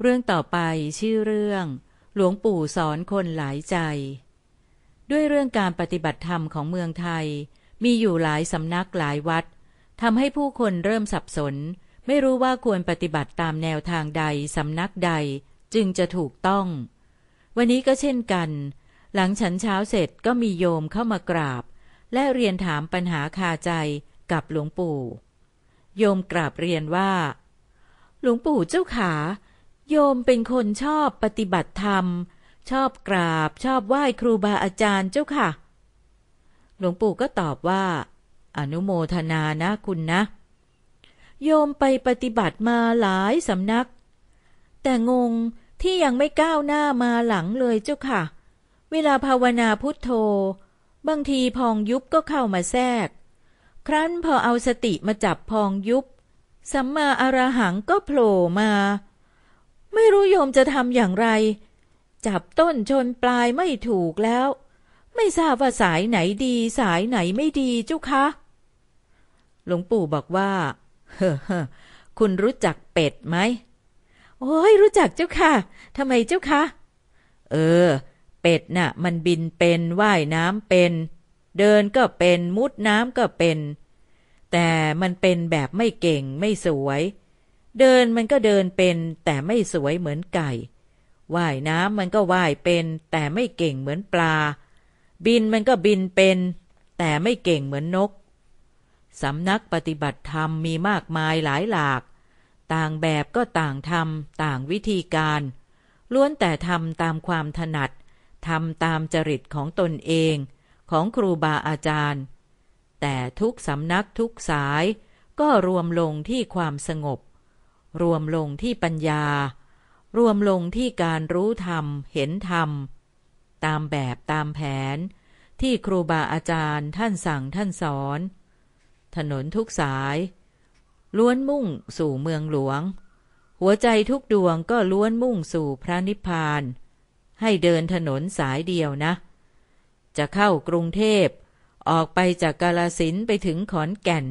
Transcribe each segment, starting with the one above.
เรื่องต่อไปชื่อเรื่อง หลวงปู่สอนคนหลายใจ ด้วยเรื่องการปฏิบัติธรรมของเมืองไทย มีอยู่หลายสำนักหลายวัดทำให้ผู้คนเริ่มสับสน ไม่รู้ว่าควรปฏิบัติตามแนวทางใดสำนักใดจึงจะถูกต้อง วันนี้ก็เช่นกัน หลังฉันเช้าเสร็จก็มีโยมเข้ามากราบ และเรียนถามปัญหาคาใจกับหลวงปู่ โยมกราบเรียนว่า หลวงปู่เจ้าขา โยมเป็นคนชอบปฏิบัติธรรม ชอบกราบชอบไหว้ครูบาอาจารย์เจ้าค่ะ หลวงปู่ก็ตอบว่า อนุโมทนานะคุณนะ โยมไปปฏิบัติมาหลายสำนัก แต่งงที่ยังไม่ก้าวหน้ามาหลังเลยเจ้าค่ะ เวลาภาวนาพุทโธ บางทีพองยุบก็เข้ามาแทรก ครั้นพอเอาสติมาจับพองยุบสัมมาอรหังก็โผล่มา ไม่รู้โยมจะทำอย่างไร จับต้นชนปลายไม่ถูกแล้ว ไม่ทราบว่าสายไหนดีสายไหนไม่ดีเจ้าคะหลวงปู่บอกว่าเฮ้อเฮ้อคุณรู้จักเป็ดไหมโอ้ยรู้จักเจ้าค่ะทำไมเจ้าคะ เออ เป็ดน่ะ มันบินเป็นว่ายน้ำเป็น เดินก็เป็นมุดน้ำก็เป็น แต่มันเป็นแบบไม่เก่งไม่สวย เดินมันก็เดินเป็น แต่ไม่สวยเหมือนไก่ ว่ายน้ำมันก็ว่ายเป็น แต่ไม่เก่งเหมือนปลา บินมันก็บินเป็น แต่ไม่เก่งเหมือนนก สำนักปฏิบัติธรรมมีมากมายหลายหลาก ต่างแบบก็ต่างทำต่างวิธีการ ล้วนแต่ทำตามความถนัดทำตามจริตของตนเองของครูบาอาจารย์ แต่ทุกสำนักทุกสายก็รวมลงที่ความสงบ รวมลงที่ปัญญา รวมลงที่การรู้ธรรม เห็นธรรม ตามแบบตามแผน ที่ครูบาอาจารย์ท่านสั่งท่านสอน ถนนทุกสาย ล้วนมุ่งสู่เมืองหลวง หัวใจทุกดวงก็ล้วนมุ่งสู่พระนิพพาน ให้เดินถนนสายเดียวนะ จะเข้ากรุงเทพ ออกไปจากกาลสินไปถึงขอนแก่น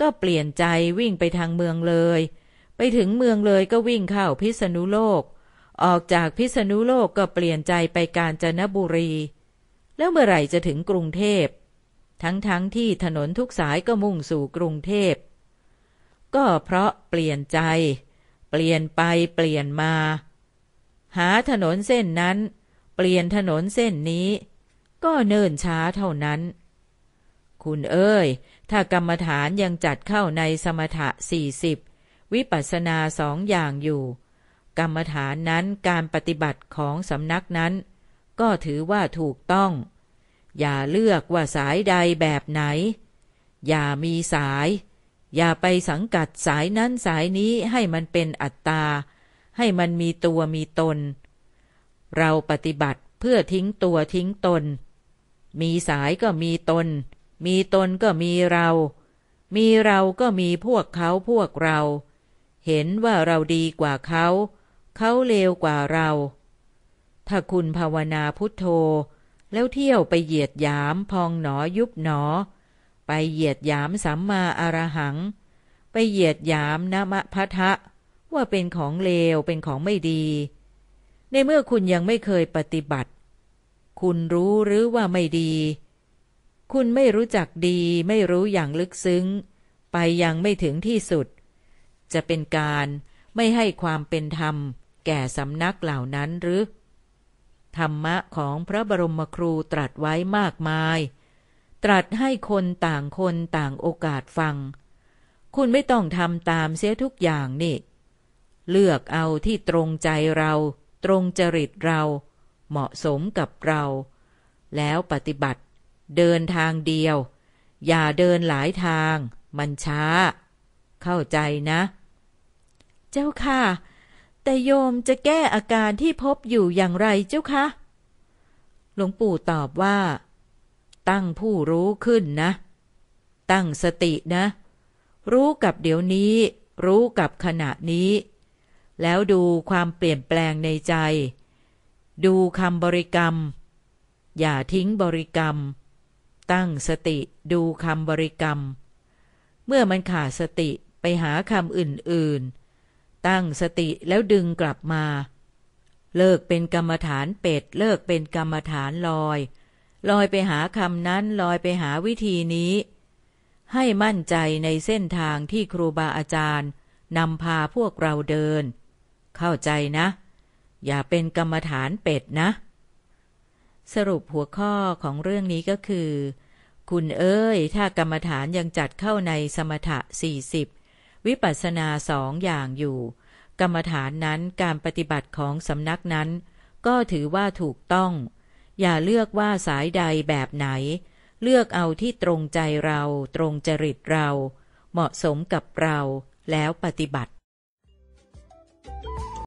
ก็เปลี่ยนใจวิ่งไปทางเมืองเลย ไปถึงเมืองเลยก็วิ่งเข้าพิษณุโลก ออกจากพิษณุโลกก็เปลี่ยนใจไปกาญจนบุรี แล้วเมื่อไหร่จะถึงกรุงเทพ ทั้งๆทที่ถนนทุกสายก็มุ่งสู่กรุงเทพ ก็เพราะเปลี่ยนใจ เปลี่ยนไปเปลี่ยนมา หาถนนเส้นนั้น เปลี่ยนถนนเส้นนี้ ก็เนิ่นช้าเท่านั้น คุณเอ้ย ถ้ากรรมฐานยังจัดเข้าในสมถะสี่สิบ วิปัสสนาสองอย่างอยู่ กรรมฐานนั้นการปฏิบัติของสำนักนั้น ก็ถือว่าถูกต้อง อย่าเลือกว่าสายใดแบบไหน อย่ามีสาย อย่าไปสังกัดสายนั้นสายนี้ให้มันเป็นอัตตา ให้มันมีตัวมีตน เราปฏิบัติเพื่อทิ้งตัวทิ้งตน มีสายก็มีตน มีตนก็มีเรา มีเราก็มีพวกเขาพวกเรา เห็นว่าเราดีกว่าเขา เขาเลวกว่าเรา ถ้าคุณภาวนาพุทโธ แล้วเที่ยวไปเหยียดหยามพองหนอยุบหนอ ไปเหยียดหยามสัมมาอารหัง ไปเหยียดหยามนมะพะทะ ว่าเป็นของเลวเป็นของไม่ดี ในเมื่อคุณยังไม่เคยปฏิบัติ คุณรู้หรือว่าไม่ดี คุณไม่รู้จักดีไม่รู้อย่างลึกซึ้ง ไปยังไม่ถึงที่สุด จะเป็นการไม่ให้ความเป็นธรรม แก่สำนักเหล่านั้นหรือ ธรรมะของพระบรมครูตรัสไว้มากมาย ตรัสให้คนต่างคนต่างโอกาสฟัง คุณไม่ต้องทำตามเสียทุกอย่างนี่ เลือกเอาที่ตรงใจเรา ตรงจริตเรา เหมาะสมกับเรา แล้วปฏิบัติ เดินทางเดียว อย่าเดินหลายทาง มันช้า เข้าใจนะ เจ้าค่ะ แต่โยมจะแก้อาการที่พบอยู่อย่างไรเจ้าคะหลวงปู่ตอบว่า ตั้งผู้รู้ขึ้นนะ ตั้งสตินะ รู้กับเดี๋ยวนี้ รู้กับขณะนี้ แล้วดูความเปลี่ยนแปลงในใจ ดูคำบริกรรม อย่าทิ้งบริกรรม ตั้งสติดูคำบริกรรม เมื่อมันขาดสติไปหาคำอื่นๆ ตั้งสติแล้วดึงกลับมา เลิกเป็นกรรมฐานเป็ด เลิกเป็นกรรมฐานลอย ลอยไปหาคำนั้นลอยไปหาวิธีนี้ ให้มั่นใจในเส้นทางที่ครูบาอาจารย์นำพาพวกเราเดิน เข้าใจนะ อย่าเป็นกรรมฐานเป็ดนะ สรุปหัวข้อของเรื่องนี้ก็คือ คุณเอ้ย ถ้ากรรมฐานยังจัดเข้าในสมถะสี่สิบ วิปัสสนาสองอย่างอยู่ กรรมฐานนั้นการปฏิบัติของสำนักนั้น ก็ถือว่าถูกต้อง อย่าเลือกว่าสายใดแบบไหน เลือกเอาที่ตรงใจเรา ตรงจริตเรา เหมาะสมกับเราแล้วปฏิบัติ